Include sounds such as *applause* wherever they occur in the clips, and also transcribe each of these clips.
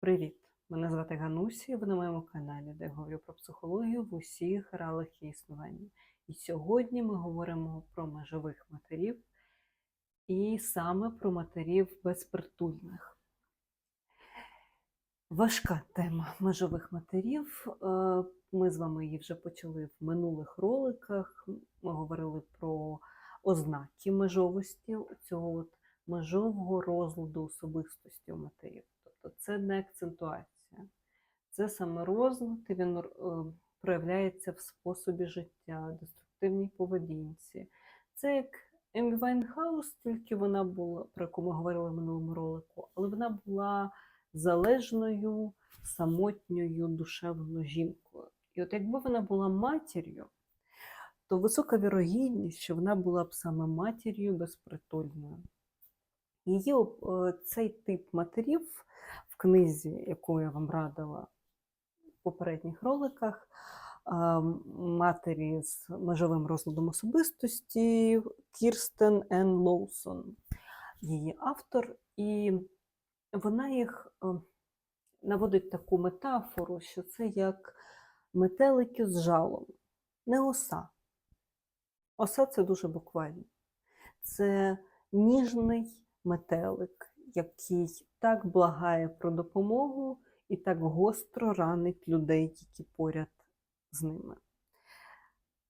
Привіт! Мене звати Ганусі, ви на моєму каналі, де я говорю про психологію в усіх гралах її існування. І сьогодні ми говоримо про межових матерів і саме про матерів безпритульних. Важка тема межових матерів. Е, Ми з вами її вже почали в минулих роликах. Ми говорили про ознаки межовості цього от межового розладу особистості у матерів. Тобто це не акцентуація, це саме розлад, він е, проявляється в способі життя, деструктивній поведінці. Це як Емі Вайнхаус, тільки вона була, про яку ми говорили в минулому ролику, але вона була залежною, самотньою душевною жінкою. І от якби вона була матір'ю, то висока вірогідність, що вона була б саме матір'ю безпритульною. Її е, цей тип матерів в книзі, яку я вам радила в попередніх роликах, матері з межовим розладом особистості Кірстен Ен Лоусон, її автор, і вона їх е, наводить таку метафору, що це як метелики з жалом, не оса. Оса це дуже буквально. Це ніжний метелик, який так благає про допомогу і так гостро ранить людей, які поряд з ними.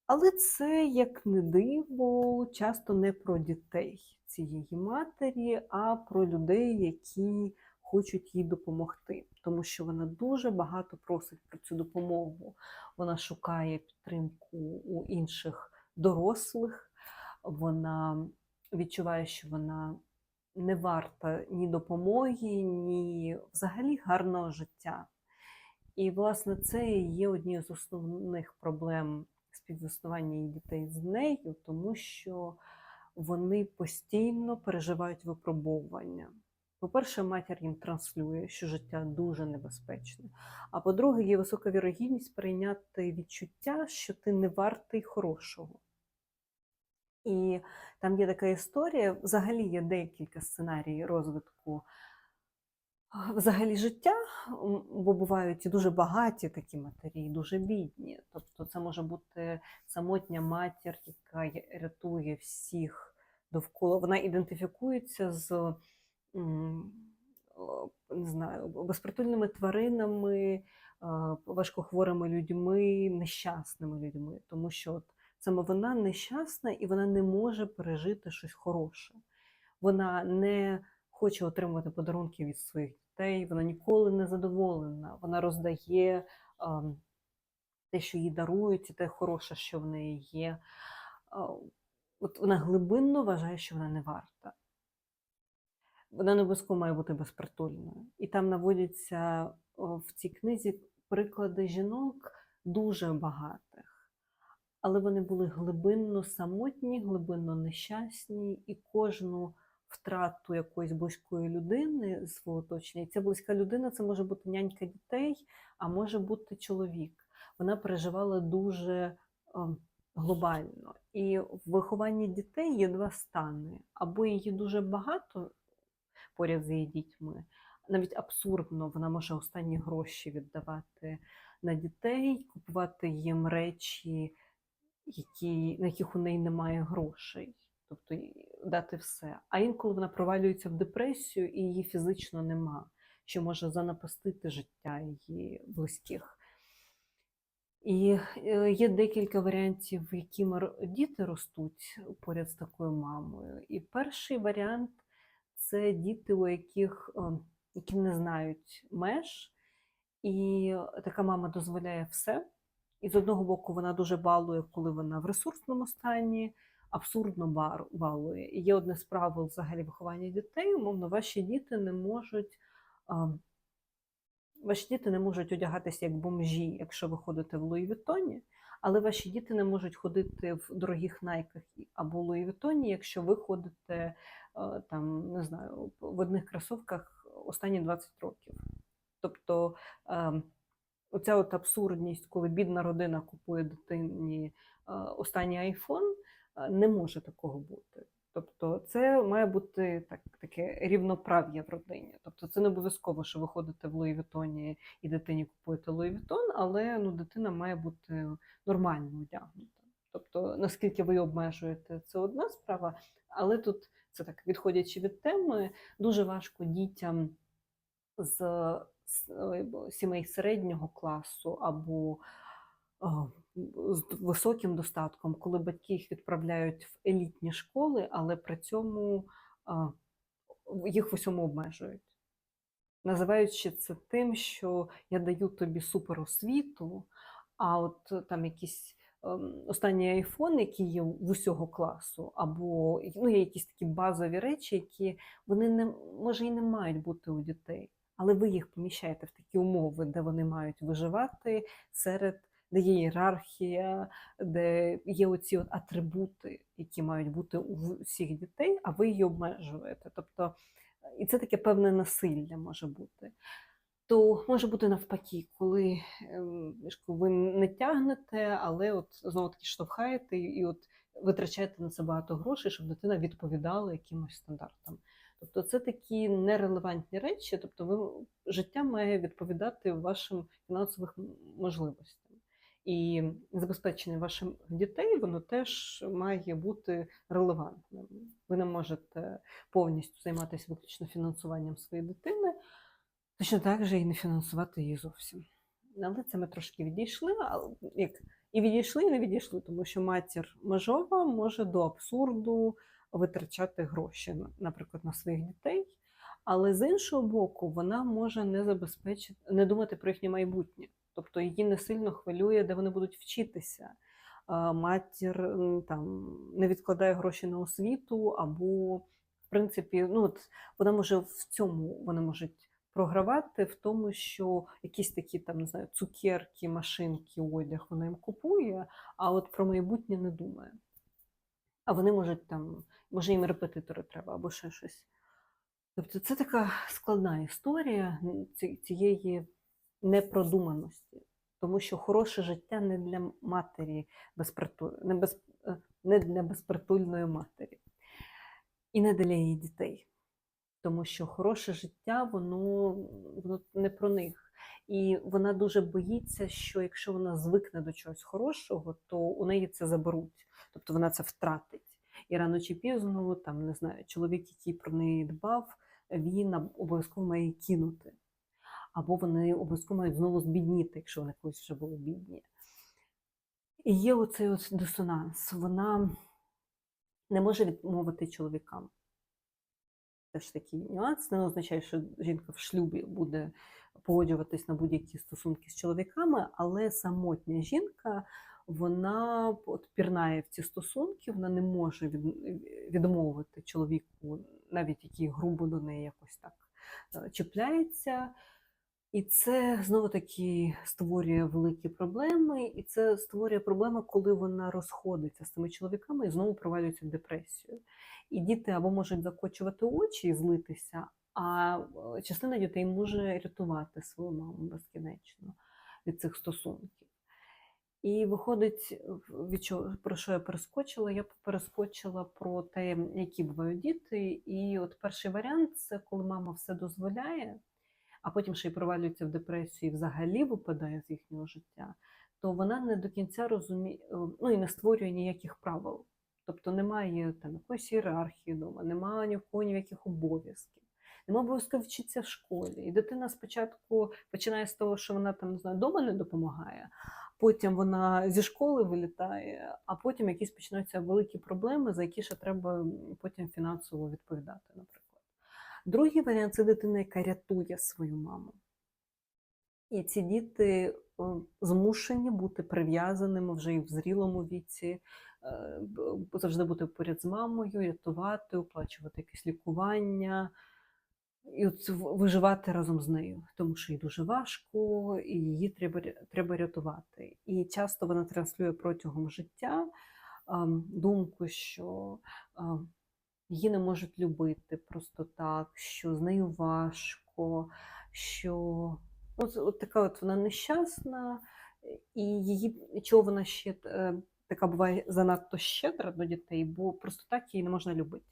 Але це, як не диво, часто не про дітей цієї матері, а про людей, які хочуть їй допомогти, тому що вона дуже багато просить про цю допомогу. Вона шукає підтримку у інших дорослих, вона відчуває, що вона не варта ні допомоги, ні взагалі гарного життя. І, власне, це є однією з основних проблем співіснування дітей з нею, тому що вони постійно переживають випробовування. По-перше, матір їм транслює, що життя дуже небезпечне. А по-друге, є висока вірогідність прийняти відчуття, що ти не вартий хорошого. І там є така історія, взагалі є декілька сценаріїв розвитку взагалі життя, бо бувають і дуже багаті такі матері, і дуже бідні. Тобто це може бути самотня матір, яка рятує всіх довкола. Вона ідентифікується з не знаю, безпритульними тваринами, важкохворими людьми, нещасними людьми, тому що от саме вона нещасна і вона не може пережити щось хороше. Вона не хоче отримувати подарунки від своїх дітей, вона ніколи не задоволена, вона роздає а, те, що їй дарують, і те хороше, що в неї є. От Вона глибинно вважає, що вона не варта. Вона не обов'язково має бути безпритульною. І там наводяться в цій книзі приклади жінок дуже багатих, але вони були глибинно самотні, глибинно нещасні, і кожну втрату якоїсь близької людини свого оточення. І ця близька людина це може бути нянька дітей, а може бути чоловік. Вона переживала дуже глобально. І в вихованні дітей є два стани: або її дуже багато поряд з її дітьми. Навіть абсурдно, вона може останні гроші віддавати на дітей, купувати їм речі, які, на яких у неї немає грошей, тобто дати все. А інколи вона провалюється в депресію і її фізично нема, що може занапастити життя її близьких. І е, є декілька варіантів, в які діти ростуть поряд з такою мамою. І перший варіант це діти, у яких ем, які не знають меж, і така мама дозволяє все. І з одного боку, вона дуже балує, коли вона в ресурсному стані, абсурдно балує. І є одне з правил взагалі виховання дітей, умовно, ваші діти не можуть. Ваші діти не можуть одягатися як бомжі, якщо ви ходите в Луї Вітоні, але ваші діти не можуть ходити в дорогих найках або Луї Вітоні, якщо ви ходите там, не знаю, в одних кросовках останні 20 років. Тобто ем, оця от абсурдність, коли бідна родина купує дитині е, останній айфон, е, не може такого бути. Тобто це має бути так, таке рівноправ'я в родині. Тобто це не обов'язково, що ви ходите в Луї Вітоні і дитині купуєте Луї Вітон, але ну, дитина має бути нормально одягнута. Тобто, наскільки ви обмежуєте, це одна справа, але тут це так, відходячи від теми, дуже важко дітям з, сімей середнього класу або з високим достатком, коли батьки їх відправляють в елітні школи, але при цьому їх в усьому обмежують. Називаючи це тим, що я даю тобі суперосвіту, а от е, там якісь ем, останній айфон, який є в усього класу, або ну, є якісь такі базові речі, які вони не може і не мають бути у дітей, але ви їх поміщаєте в такі умови, де вони мають виживати серед, де є ієрархія, де є оці от атрибути, які мають бути у всіх дітей, а ви її обмежуєте. Тобто, і це таке певне насилля може бути. То може бути навпаки, коли ем, ви не тягнете, але от знову таки штовхаєте і от витрачаєте на це багато грошей, щоб дитина відповідала якимось стандартам. Тобто це такі нерелевантні речі, тобто ви життя має відповідати вашим фінансовим можливостям. І забезпечення ваших дітей воно теж має бути релевантним. Ви не можете повністю займатися виключно фінансуванням своєї дитини, точно так же і не фінансувати її зовсім. Але це ми трошки відійшли, але як і відійшли, і не відійшли, тому що матір межова може до абсурду витрачати гроші, наприклад, на своїх дітей. Але з іншого боку, вона може не забезпечити, не думати про їхнє майбутнє. Тобто її не сильно хвилює, де вони будуть вчитися. Матір там не відкладає гроші на освіту, або, в принципі, ну от вона може в цьому вони можуть програвати в тому, що якісь такі там не знаю, цукерки, машинки, одяг вона їм купує, а от про майбутнє не думає. А вони можуть там, може їм репетитори треба або ще щось. Тобто це така складна історія цієї непродуманості, тому що хороше життя не для матері безпритуль... не, без... е, не для безпритульної матері і не для її дітей. Тому що хороше життя, воно, воно не про них. І вона дуже боїться, що якщо вона звикне до чогось хорошого, то у неї це заберуть. Тобто вона це втратить. І рано чи пізно, там не знаю, чоловік, який про неї дбав, він обов'язково має її кинути. Або вони обов'язково мають знову збідніти, якщо вони колись вже були бідні. І є оцей от дисонанс. Вона не може відмовити чоловікам. Теж такий нюанс. Не означає, що жінка в шлюбі буде погоджуватись на будь-які стосунки з чоловіками, але самотня жінка вона от пірнає в ці стосунки, вона не може від, відмовити чоловіку, навіть який грубо до неї якось так е, чіпляється. І це знову таки створює великі проблеми, і це створює проблеми, коли вона розходиться з цими чоловіками і знову провалюється в депресію. І діти або можуть закочувати очі і злитися, а частина дітей може рятувати свою маму безкінечно від цих стосунків. І виходить, від чого, про що я перескочила? Я перескочила про те, які бувають діти. І от перший варіант це коли мама все дозволяє, а потім ще й провалюється в депресію і взагалі випадає з їхнього життя, то вона не до кінця розуміє, ну і не створює ніяких правил. Тобто немає там якоїсь ієрархії вдома, немає ні ніяких обов'язків. Нема обов'язково вчитися в школі. І дитина спочатку починає з того, що вона там не знаю, вдома не допомагає, потім вона зі школи вилітає, а потім якісь починаються великі проблеми, за які ще треба потім фінансово відповідати, наприклад. Другий варіант це дитина, яка рятує свою маму. І ці діти е, змушені бути прив'язаними вже і в зрілому віці, е, завжди бути поряд з мамою, рятувати, оплачувати якесь лікування, і от виживати разом з нею, тому що їй дуже важко, і її треба, треба рятувати. І часто вона транслює протягом життя думку, що її не можуть любити просто так, що з нею важко, що от, от така от вона нещасна, і її чого вона ще е, така буває занадто щедра до дітей, бо просто так її не можна любити.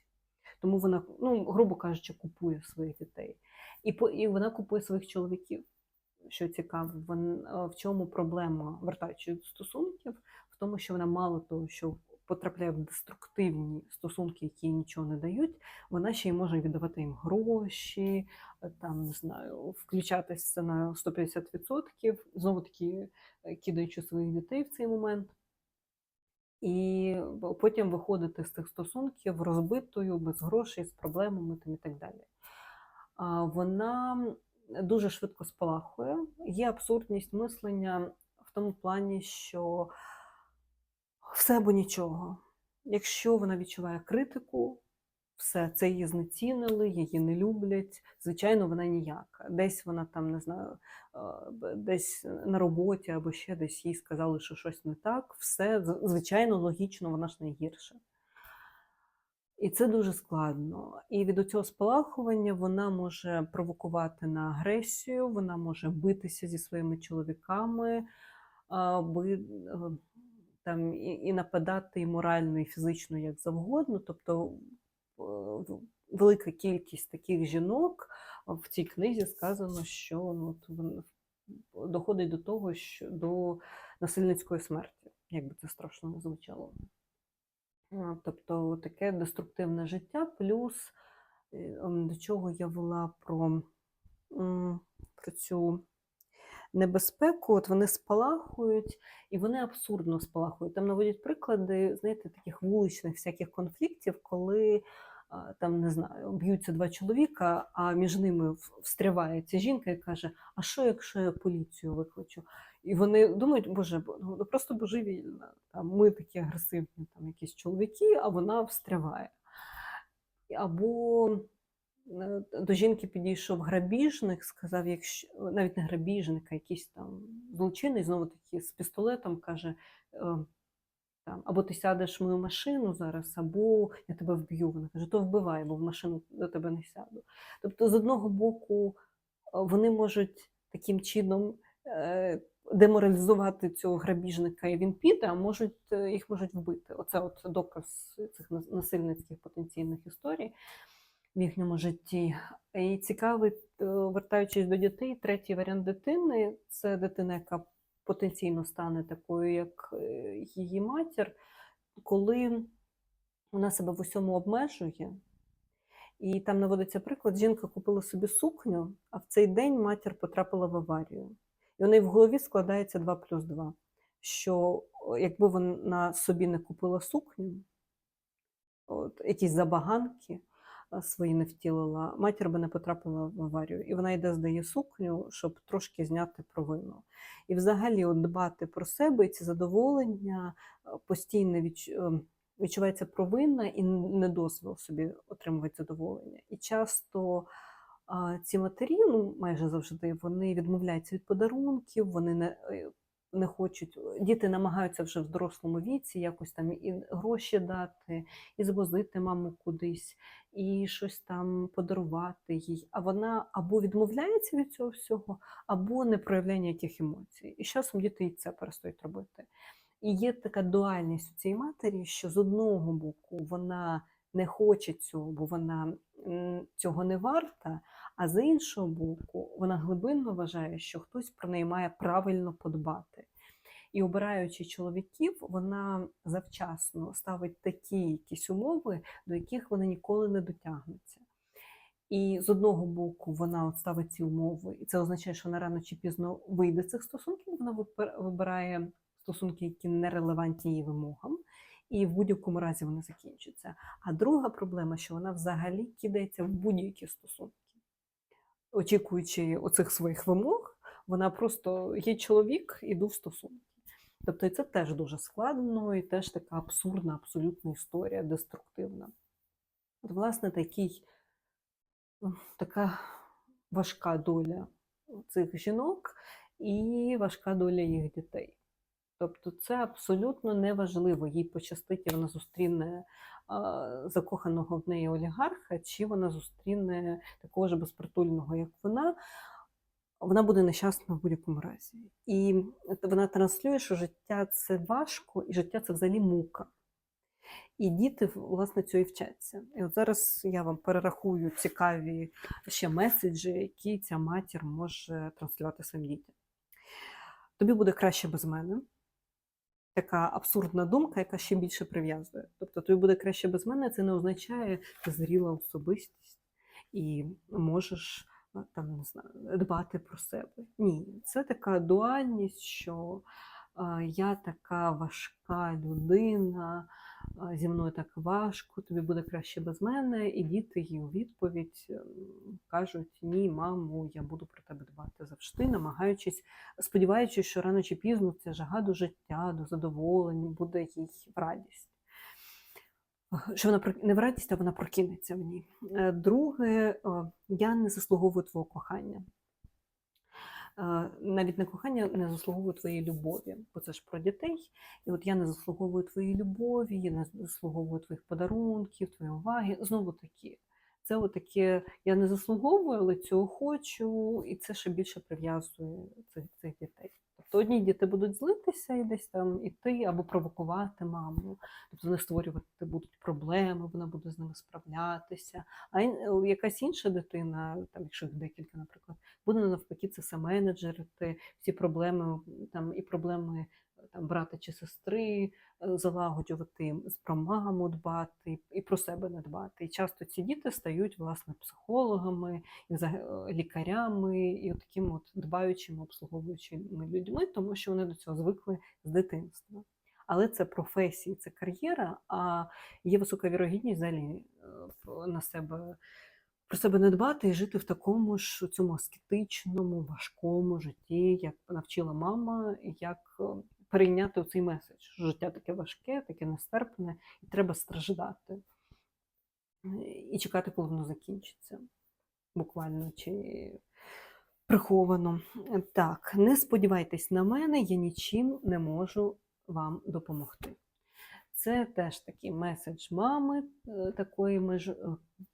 Тому вона, ну, грубо кажучи, купує своїх дітей. І, по, і вона купує своїх чоловіків. Що цікаво, вон, е, в чому проблема вертаючи стосунків, в тому, що вона мало того, що потрапляє в деструктивні стосунки, які нічого не дають, вона ще й може віддавати їм гроші, е, там не знаю, включатися на 150%, знову таки кидаючи своїх дітей в цей момент. І потім виходити з цих стосунків розбитою, без грошей, з проблемами там, і так далі. Вона дуже швидко спалахує. Є абсурдність мислення в тому плані, що все або нічого. Якщо вона відчуває критику, все, це її знецінили, її не люблять. Звичайно, вона ніяка. Десь вона там, не знаю, е, десь на роботі або ще десь їй сказали, що щось не так. Все, звичайно, логічно, вона ж найгірша. І це дуже складно. І від цього спалахування вона може провокувати на агресію, вона може битися зі своїми чоловіками, е, там, і, і нападати і морально, і фізично, як завгодно. Тобто е, велика кількість таких жінок в цій книзі сказано, що ну, доходить до того, що до насильницької смерті, як би це страшно не звучало. Тобто таке деструктивне життя, плюс е, ем, до чого я вела про, про цю небезпеку, от вони спалахують, і вони абсурдно спалахують. Там наводять приклади, знаєте, таких вуличних всяких конфліктів, коли там не знаю, б'ються два чоловіка, а між ними в- ця жінка і каже: А що, якщо я поліцію викличу? І вони думають, боже, бо- ну просто божевільна. Там ми такі агресивні, там якісь чоловіки, а вона встряває. Або до жінки підійшов грабіжник, сказав, якщо навіть не грабіжник, а якийсь там злочинний, знову таки з пістолетом каже: е, там, або ти сядеш в мою машину зараз, або я тебе вб'ю. Вона каже, то вбивай, бо в машину до тебе не сяду. Тобто, з одного боку, е, вони можуть таким чином е, деморалізувати цього грабіжника, і він піде, а можуть е, їх можуть вбити. Оце от доказ цих насильницьких потенційних історій в їхньому житті. І цікавий, е, вертаючись до дітей, третій варіант дитини це дитина, яка потенційно стане такою, як е, її матір, коли вона себе в усьому обмежує. І там наводиться приклад: жінка купила собі сукню, а в цей день матір потрапила в аварію. І у неї в голові складається 2 плюс 2. Що якби вона собі не купила сукню, от, якісь забаганки свої не втілила, матір би не потрапила в аварію. І вона йде, здає сукню, щоб трошки зняти провину. І взагалі от дбати про себе і ці задоволення постійно відч... е, відчувається провина і не дозвіл собі отримувати задоволення. І часто ці матері, ну майже завжди, вони відмовляються від подарунків, вони не, е, не хочуть. Діти намагаються вже в дорослому віці якось там і гроші дати, і звозити маму кудись, і щось там подарувати їй. А вона або відмовляється від цього всього, або не проявляння яких емоцій. І з часом діти і це перестають робити. І є така дуальність у цій матері, що з одного боку вона не хоче цього, бо вона цього не варта, а з іншого боку, вона глибинно вважає, що хтось про неї має правильно подбати. І обираючи чоловіків, вона завчасно ставить такі якісь умови, до яких вони ніколи не дотягнуться. І з одного боку вона от ставить ці умови, і це означає, що вона рано чи пізно вийде з цих стосунків. Вона вибирає стосунки, які не релевантні її вимогам, і в будь-якому разі вони закінчаться. А друга проблема, що вона взагалі кидається в будь-які стосунки, очікуючи оцих своїх вимог, вона просто є чоловік, іду в стосунки. Тобто це теж дуже складно, і теж така абсурдна, абсолютна історія, деструктивна. От, власне, такий, така важка доля цих жінок і важка доля їх дітей. Тобто це абсолютно неважливо, їй пощастить, і вона зустріне закоханого в неї олігарха, чи вона зустріне такого ж безпритульного, як вона. вона буде нещасна в будь-якому разі. І вона транслює, що життя це важко, і життя це взагалі мука. І діти, власне, цього і вчаться. І от зараз я вам перерахую цікаві ще меседжі, які ця матір може транслювати своїм дітям. Тобі буде краще без мене. Така абсурдна думка, яка ще більше прив'язує. Тобто, тобі буде краще без мене, це не означає, ти зріла особистість і можеш там, не знаю, дбати про себе. Ні, це така дуальність, що я така важка людина, зі мною так важко, тобі буде краще без мене, і діти їй у відповідь ем, кажуть: Ні, мамо, я буду про тебе дбати завжди, намагаючись, сподіваючись, що рано чи пізно ця жага до життя, до задоволення буде їй в радість. Що вона не в радість, а вона прокинеться в ній. Е, Друге, е, я не заслуговую твого кохання. Навіть не кохання не заслуговує твоєї любові, бо це ж про дітей. І от я не заслуговую твоєї любові, я не заслуговую твоїх подарунків, твоєї уваги. Знову такі. це отаке, я не заслуговую, але цього хочу, і це ще більше прив'язує цих, цих дітей. Тобто одні діти будуть злитися і десь там іти або провокувати маму, тобто вони створювати будуть проблеми, вона буде з ними справлятися. А якась інша дитина, там, якщо їх декілька, наприклад, буде навпаки це все менеджерити, всі проблеми там і проблеми там брата чи сестри е, залагоджувати, про маму дбати і про себе не дбати. І часто ці діти стають власне психологами, е, лікарями, і от такими от дбаючими, обслуговуючими людьми, тому що вони до цього звикли з дитинства. Але це професії, це кар'єра, а є висока вірогідність взагалі е, на себе про себе не дбати і жити в такому ж цьому аскетичному, важкому житті, як навчила мама, як перейняти цей меседж. що Життя таке важке, таке нестерпне, і треба страждати. І чекати, коли воно закінчиться. Буквально чи приховано. Так, не сподівайтесь на мене, я нічим не можу вам допомогти. Це теж такий меседж мами, е, такої меж,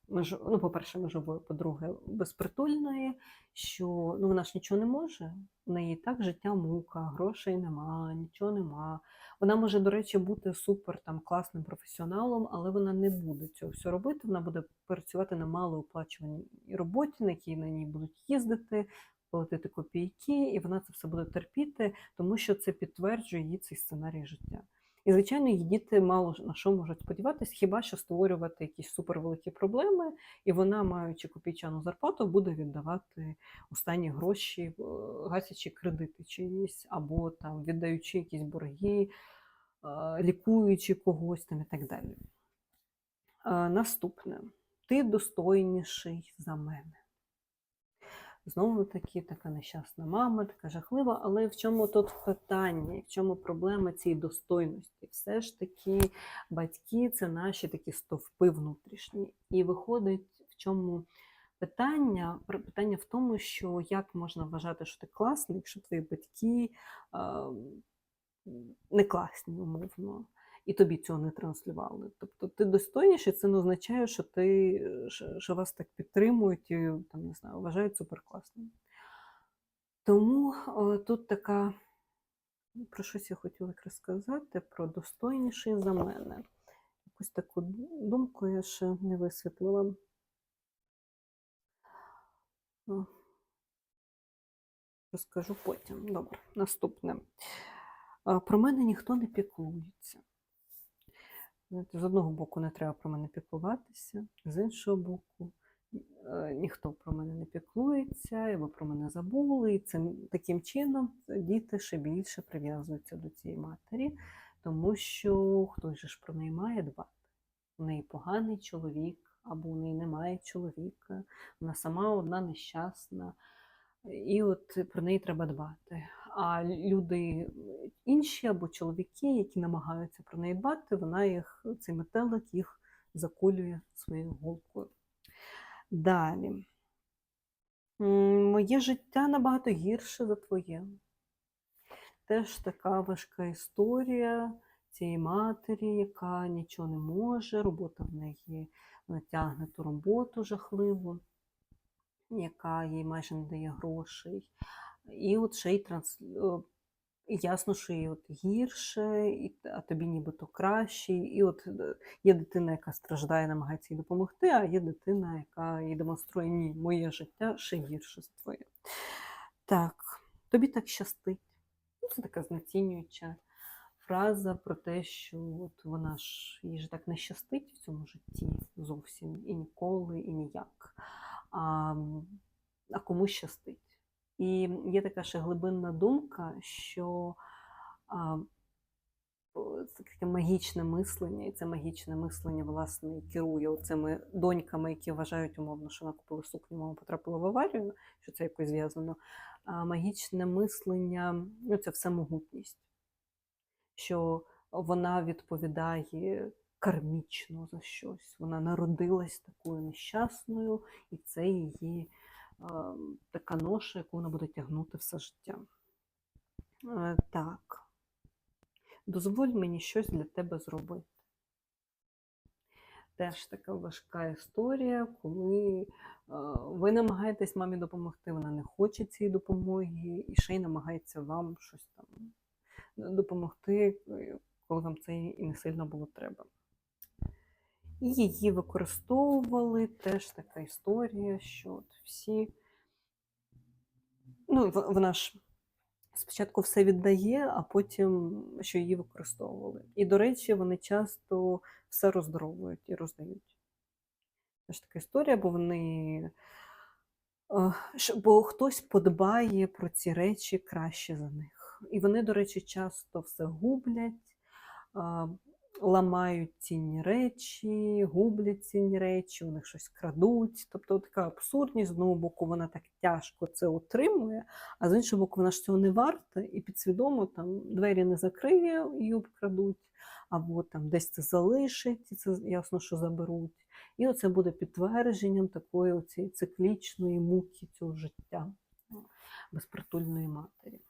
ну, по-перше, межової, по-друге, безпритульної, що ну, вона ж нічого не може. В неї так життя мука, грошей нема, нічого нема. Вона може, до речі, бути супер там класним професіоналом, але вона не буде цього все робити. Вона буде працювати на малооплачуваній роботі, на якій на ній будуть їздити, платити копійки, і вона це все буде терпіти, тому що це підтверджує її цей сценарій життя. І, звичайно, її діти мало на що можуть сподіватися, хіба що створювати якісь супервеликі проблеми, і вона, маючи копійчану зарплату, буде віддавати останні гроші, е, гасячи кредити чиїсь, або там віддаючи якісь борги, е, лікуючи когось там і так далі. Е, Наступне. Ти достойніший за мене. Знову таки, така нещасна мама, така жахлива, але в чому тут питання, в чому проблема цієї достойності? Все ж таки, батьки це наші такі стовпи внутрішні. І виходить, в чому питання? Питання в тому, що як можна вважати, що ти класний, якщо твої батьки а, не класні, умовно, і тобі цього не транслювали. Тобто ти достойніший, це не означає, що ти що, що вас так підтримують і там не знаю, вважають суперкласним. Тому о, тут така, про щось я хотіла якраз сказати, про достойніший за мене. Якусь таку думку я ще не висвітлила. Розкажу потім. Добре, наступне. Про мене ніхто не піклується. З одного боку не треба про мене піклуватися, з іншого боку, е, ніхто про мене не піклується, або про мене забули. І цим таким чином діти ще більше прив'язуються до цієї матері, тому що хтось же ж про неї має дбати. У неї поганий чоловік, або у неї немає чоловіка, вона сама одна нещасна. І от про неї треба дбати. А люди інші або чоловіки, які намагаються про неї дбати, вона їх, цей метелик їх заколює своєю голкою. Далі. Моє життя набагато гірше за твоє. Теж така важка історія цієї матері, яка нічого не може, робота в неї вона тягне ту роботу жахливу. яка їй майже не дає грошей. І от ще й транс... е, ясно, що їй от гірше, і... а тобі нібито краще. І от є дитина, яка страждає, намагається їй допомогти, а є дитина, яка їй демонструє ні, моє життя ще гірше за твоє. Так, тобі так щастить. Ну, Це така знецінююча фраза про те, що от вона ж їй ж так не щастить в цьому житті зовсім і ніколи, і ніяк. А, а кому щастить? І є така ще глибинна думка, що це таке магічне мислення, і це магічне мислення, власне, керує цими доньками, які вважають умовно, що накупили сукню, мама потрапила в аварію, що це якось зв'язано. А магічне мислення ну, це всемогутність, що вона відповідає кармічно за щось. Вона народилась такою нещасною, і це її така ноша, яку вона буде тягнути все життя. Е, так. Дозволь мені щось для тебе зробити. Теж така важка історія, коли ви намагаєтесь мамі допомогти, вона не хоче цієї допомоги, і ще й намагається вам щось там допомогти, е, коли вам це і не сильно було треба. І її використовували теж така історія, що от всі. Ну, вона ж спочатку все віддає, а потім що її використовували. І, до речі, вони часто все роздоровують і роздають. Теж така історія, бо вони. е, Бо хтось подбає про ці речі краще за них. І вони, до речі, часто все гублять, ламають цінні речі, гублять цінні речі, у них щось крадуть. Тобто така абсурдність, з одного боку, вона так тяжко це отримує, а з іншого боку, вона ж цього не варта, і підсвідомо там двері не закриє, її обкрадуть, або там десь це залишить, і це ясно, що заберуть. І оце буде підтвердженням такої оцієї циклічної муки цього життя ну, безпритульної матері.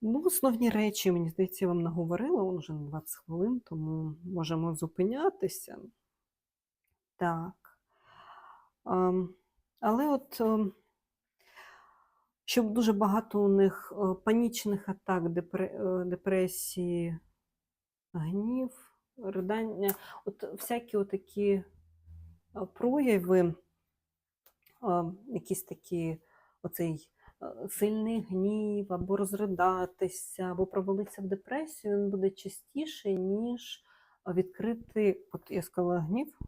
Ну, основні речі, мені здається, я вам наговорила, он вже на 20 хвилин, тому можемо зупинятися. Так. Ем, Але от, ем, щоб дуже багато у них е, панічних атак, е, депресії, гнів, ридання, от всякі такі е, прояви, е, якісь такі, оцей сильний гнів, або розридатися, або провалитися в депресію, він буде частіше, ніж відкрити, от я сказала гнів,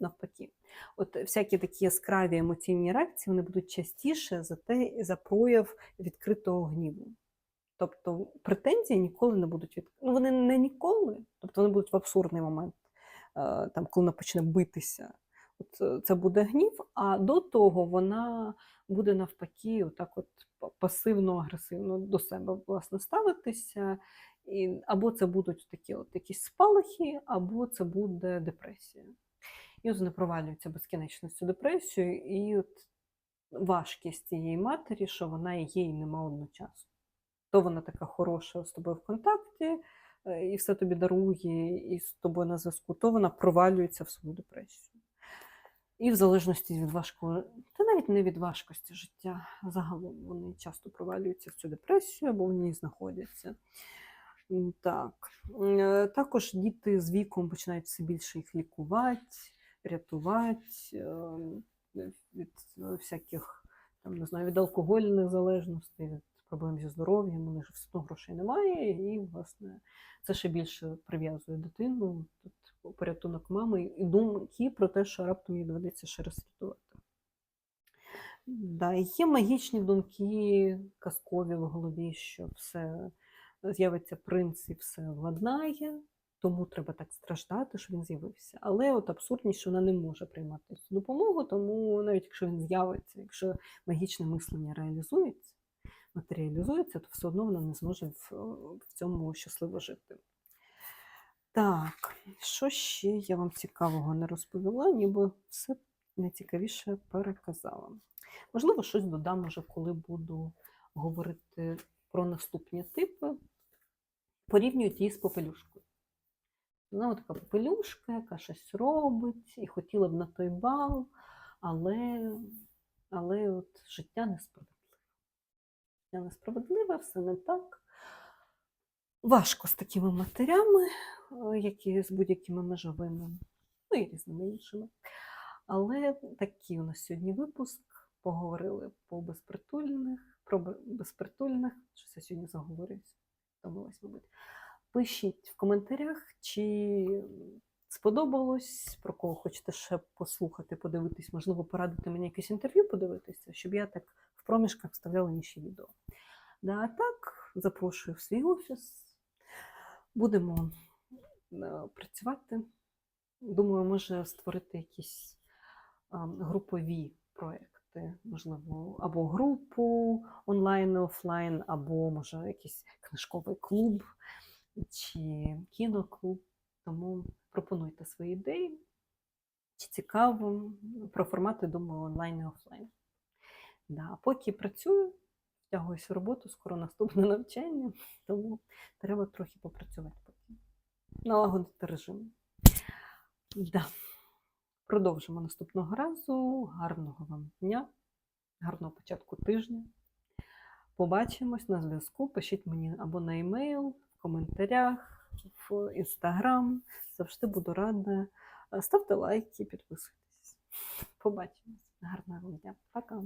навпаки. От всякі такі яскраві емоційні реакції вони будуть частіше за те, за прояв відкритого гніву. Тобто претензії ніколи не будуть від... Ну, вони не ніколи, тобто вони будуть в абсурдний момент, е, там, коли вона почне битися. Це буде гнів, а до того вона буде навпаки, отак от пасивно-агресивно до себе власне ставитися. І, або це будуть такі от якісь спалахи, або це буде депресія. І от вони провалюються безкінечністю депресію, і от важкість цієї матері, що вона і нема одночасно. То вона така хороша з тобою в контакті, е, і все тобі дарує, і з тобою на зв'язку, то вона провалюється в свою депресію. І в залежності від важкого, та навіть не від важкості життя, загалом вони часто провалюються в цю депресію або в ній знаходяться. Так. Е, Також діти з віком починають все більше їх лікувати, рятувати ем, від е, всяких там, не знаю, від алкогольних залежностей, від проблем зі здоров'ям, них ж все одно грошей немає, і, власне, це ще більше прив'язує дитину. Тут порятунок мами і думки про те, що раптом їй доведеться ще раз рятувати. Да, є магічні думки, казкові в голові, що все з'явиться принц і все владнає, тому треба так страждати, що він з'явився. Але от абсурдність, що вона не може приймати цю допомогу, тому навіть якщо він з'явиться, якщо магічне мислення реалізується, матеріалізується, то все одно вона не зможе в, в цьому щасливо жити. Так, що ще я вам цікавого не розповіла, ніби все найцікавіше переказала. Можливо, щось додам уже, коли буду говорити про наступні типи. Порівнюють її з попелюшкою. Вона така попелюшка, яка щось робить, і хотіла б на той бал, але але от життя несправедливе. Життя несправедливе, все не так. Важко з такими матерями, е, які з будь-якими межовими, ну і різними іншими. Але такий у нас сьогодні випуск. Поговорили по безпритульних, про безпритульних. Щось я сьогодні заговорююсь. Втомилась, мабуть. Пишіть в коментарях, чи сподобалось, про кого хочете ще послухати, подивитись, можливо, порадити мені якесь інтерв'ю подивитися, щоб я так проміжках вставляла інші відео. Да, а так, запрошую в свій офіс. Будемо е, працювати. Думаю, може створити якісь а, групові проекти, можливо, або групу онлайн і офлайн, або може якийсь книжковий клуб чи кіноклуб. Тому пропонуйте свої ідеї. Чи цікаво про формати, думаю, онлайн і офлайн. Да, поки працюю, втягуюся в роботу, скоро наступне *laughs* навчання, тому треба трохи попрацювати поки. Налагодити режим. Да. Продовжимо наступного разу. Гарного вам дня, гарного початку тижня. Побачимось на зв'язку. Пишіть мені або на емейл, в коментарях, в інстаграм. Завжди буду рада. Ставте лайки, підписуйтесь. Побачимось. Гарного дня. Пока.